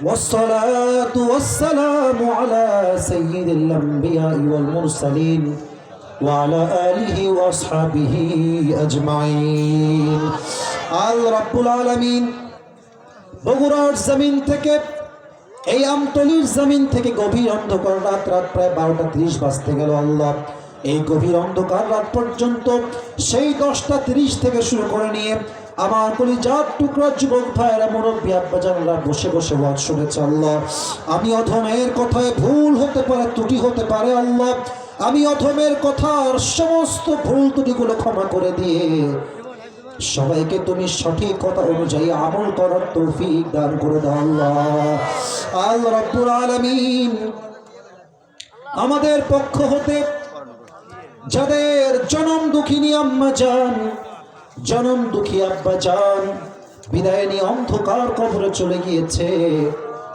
والصلاة والسلام على سيد الأنبياء والمرسلين وعلى آله وأصحابه أجمعين আল রব্বুল আলামিন বগুড়ার জমিন থেকে এই আমতলির জমিন থেকে গভীর অন্ধকার রাত রাত প্রায় বারোটা তিরিশ বাজতে গেল আল্লাহ এই গভীর অন্ধকার রাত পর্যন্ত সেই দশটা তিরিশ থেকে শুরু করে নিয়ে আমার কলিজার টুকরা যুবক ভাইয়েরা, মুরব্বী আব্বাজানরা বসে বসে ওয়াজ শুনেছে আল্লাহ। আমি অধমের কথায় ভুল হতে পারে, ত্রুটি হতে পারে আল্লাহ। আমি অধমের কথার সমস্ত ভুল ত্রুটিগুলো ক্ষমা করে দিয়ে সবাইকে তুমি সঠিক কথা অনুযায়ী আমল করার তৌফিক দান করে দাও আল্লাহ। আল্লাহ রব্বুল আলামিন আমাদের পক্ষ হতে যাদের জনম দুঃখিনী আম্মা যান জনম দুঃখী আব্বা যান বিদায় নিয়ে অন্ধকার কবরে চলে গিয়েছে।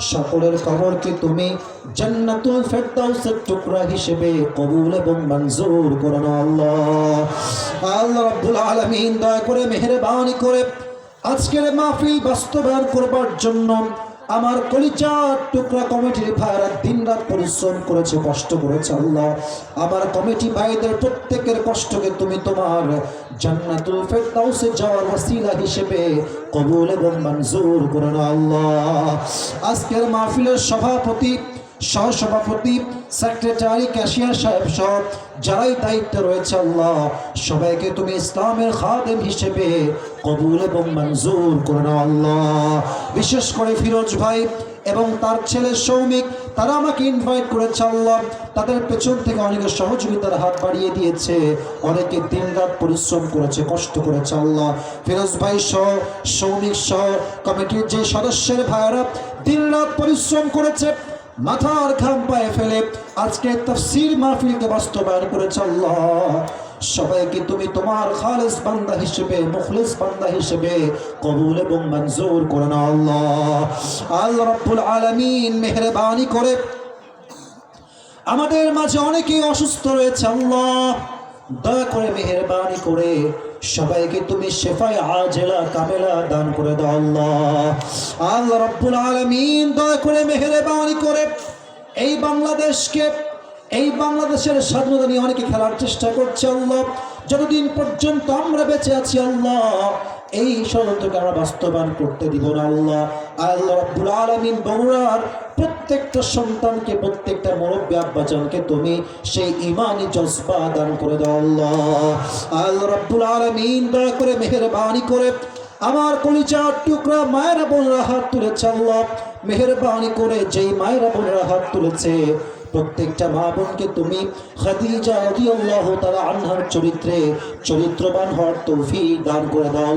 সকলের কবরকে তুমি জান্নাতুল ফেরদাউসের টুকরা হিসেবে কবুল এবং মঞ্জুর করুন আল্লাহ। আল্লাহ রাব্বুল আলামিন, দয়া করে মেহেরবানি করে আজকের মাহফিল বাস্তবায়ন করবার জন্য আমার কলিজার টুকরা কমিটির ভাইরা দিন রাত পরিশ্রম করেছে, কষ্ট করেছে, আল্লাহ। আমার কমিটি ভাইদের প্রত্যেকের কষ্টকে তুমি তোমার জান্নাতুল ফেরদাউসে যাওয়ার ওয়াসিলা হিসেবে কবুল এবং মঞ্জুর করে আল্লাহ। আজকের মাহফিলের সভাপতি সহসভাপতি সেক্রেটারি ক্যাশিয়ার সাহেব সহ যারাই দায়িত্বে রয়েছে আল্লাহ, সবাইকে তুমি ইসলামের খাদেম হিসেবে কবুল এবং মঞ্জুর করে নাও আল্লাহ। বিশেষ করে ফিরোজ ভাই এবং তার ছেলে সৌমিক, তারা আমাকে ইনভাইট করেছে আল্লাহ। তাদের পেছন থেকে অনেকে সহযোগিতার হাত বাড়িয়ে দিয়েছে, অনেকে দিন রাত পরিশ্রম করেছে, কষ্ট করেছে আল্লাহ। ফিরোজ ভাই সহ, সৌমিক সহ, কমিটির যে সদস্যের ভাইয়েরা দিন রাত পরিশ্রম করেছে মাথার ঘাম পায়ে ফেলে আজকে তফসির মাহফিলকে বাস্তবায়ন করেছে আল্লাহ। সবাইকে তুমি তোমার খালেস বান্দা হিসেবে, মুখলিস বান্দা হিসেবে কবুল এবং মঞ্জুর করে নাও আল্লাহ। আল্লাহ রাব্বুল আলামিন মেহেরবানি করে। আমাদের মাঝে অনেকেই অসুস্থ রয়েছে আল্লাহ। দয়া করে মেহেরবানি করে। সবাইকে তুমি শেফায় আজেলা কামেলা দান করে দাও আল্লাহ। আল্লাহ রব্বুল আলামিন দয়া করে মেহেরবানি করে এই বাংলাদেশকে, এই বাংলাদেশের স্বাধীনতা নিয়ে অনেকে খেলার চেষ্টা করছে আল্লাহ। যতদিন পর্যন্ত আমরা বেঁচে আছি আল্লাহ এই ষড়যন্ত্রকে আমরা বাস্তবায়ন করতে দিব না আল্লাহ। আল্লাহ আলমিন প্রত্যেকটা সন্তানকে, প্রত্যেকটা মুরব্বী আব্বাজানকে তুমি সেই ইমানি জজবা দান করে দাও আল্লাহ। আল্লাহ রব্বুল আলমিন দয়া করে মেহরবানি করে আমার কলিজার টুকরা মায়েরা বোনেরা হাত তুলেছে আল্লাহ। মেহরবানি করে যেই মায়েরা বোনেরা হাত তুলেছে প্রত্যেকটা মা বোনকে তুমি আনহার চরিত্রে, চরিত্রবান হওয়ার তৌফিক দান করে দাও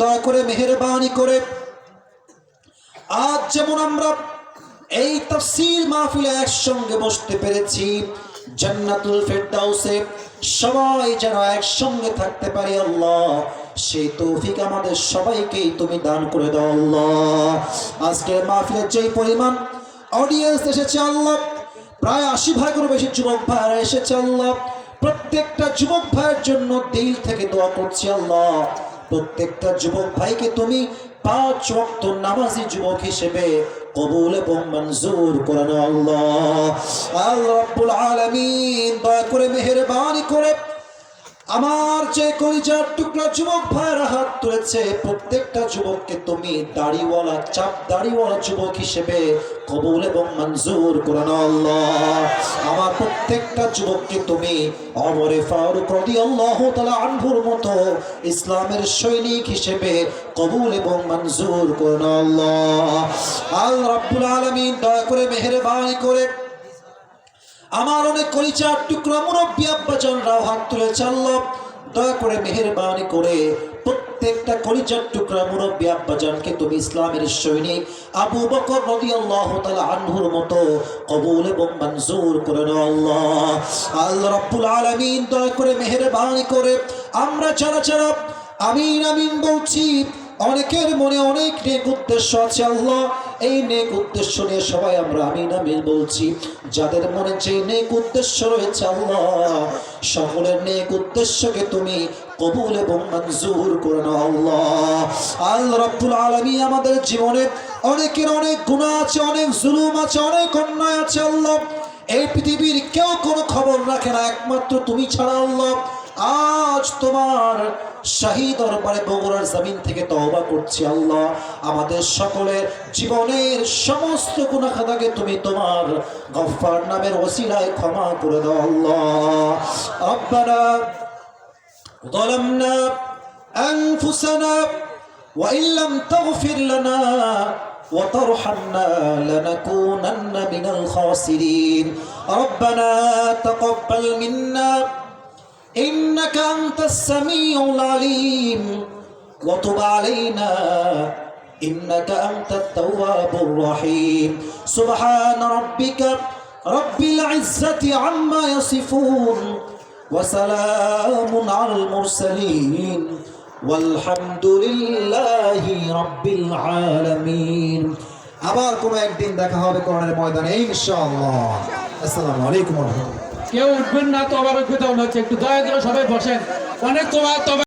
দয়া করে মেহেরবানি করে। আজ যেমন আমরা এই তাফসীর মাহফিলে একসঙ্গে বসতে পেরেছি, জান্নাতুল ফেরদাউসে সবাই যেন একসঙ্গে থাকতে পারি আল্লাহ, সেই তৌফিক আমাদের সবাইকেই তুমি দান করে দাও আল্লাহ। আজকের মাহফিলের যেই পরিমাণ অডিয়েন্স এসেছে আল্লাহ। প্রায় আশি ভাগেরও বেশি যুবক ভাইয়েরা এসেছে আল্লাহ। প্রত্যেকটা যুবক ভাইয়ের জন্য দিল থেকে দোয়া করছি আল্লাহ। প্রত্যেকটা যুবক ভাইকে তুমি পাঁচ ওয়াক্ত নামাজি যুবক হিসেবে কবুল এবং মঞ্জুর করে নাও আল্লাহ। আল্লাহ আলামিন, দয়া করে মেহেরবানি করে আমার যে কলিজার টুকরা যুবক ভাইয়েরা হাত তুলেছে। প্রত্যেকটা যুবককে তুমি দাড়িওয়ালা চাপ, দাড়িওয়ালা যুবক হিসেবে কবুল এবং মঞ্জুর করে আল্লাহ। আমার প্রত্যেকটা যুবককে তুমি অমরে ফারুক রাদিয়াল্লাহু তালা আনভুর মতো ইসলামের সৈনিক হিসেবে কবুল এবং মঞ্জুর করে নাও আল্লাহ। আল্লাহ রাব্বুল আলামিন, দয়া করে মেহেরবানি করে আমার অনেক কলিচার টুকরা মুরব্বী আব্বাজানরাও হাত তুলে আল্লাহ দয়া করে মেহেরবানি করে প্রত্যেকটা কলিজার টুকরা মুরব্বী আব্বাজানকে তুমি ইসলামের সৈনিক। আবু বকর রাদিয়াল্লাহু তাআলা আনহুর মতো কবুল এবং মঞ্জুর করে আল্লাহ। আল্লাহ রাব্বুল আলামিন, দয়া করে মেহেরবানি করে। আমরা যারা যারা আমিন আমিন বলছি, অনেকের মনে অনেক নেক উদ্দেশ্য আছে আল্লাহ। এই নেক উদ্দেশ্য নিয়ে সবাই আমরা আমিন আমিন বলছি। যাদের মনে যে নেক উদ্দেশ্য রয়েছে আল্লাহ, সকলের নেক উদ্দেশ্যকে তুমি কবুল এবং মঞ্জুর করে নাও আল্লাহ। আল্লাহ রাব্বুল আলামিন আমাদের জীবনে অনেকের অনেক গুনাহ আছে, অনেক জুলুম আছে, অনেক অন্যায় আছে আল্লাহ। এই পৃথিবীর কেউ কোনো খবর রাখে না, একমাত্র তুমি ছাড়া আল্লাহ। আজ তোমার শাহী দরবারে বগুড়ার জমিন থেকে তওবা করছি আল্লাহ আমাদের সকলের জীবনের সমস্ত গুনাখাতাকে তুমি তোমার গফফার নামের ওসিলায় ক্ষমা করে দাও আল্লাহ রব্বানা ظلمنا أنفسنا وإن لم تغفر لنا وترحمنا لنكونن من الخاسرين ربنا تقبل منا إنك أنت السميع العليم وتب علينا إنك أنت التواب الرحيم سبحان ربك رب العزة عما يصفون وسلام على المرسلين والحمد لله رب العالمين আবার কোনো একদিন দেখা হবে করোনার ময়দানে ইনশাআল্লাহ আসসালামু আলাইকুম ওয়া রাহমাতুল্লাহ কেউ উঠবেন না, তো আবার উঠবে তেমন হচ্ছে, একটু দয়া করে সবাই বসেন। অনেক তোমার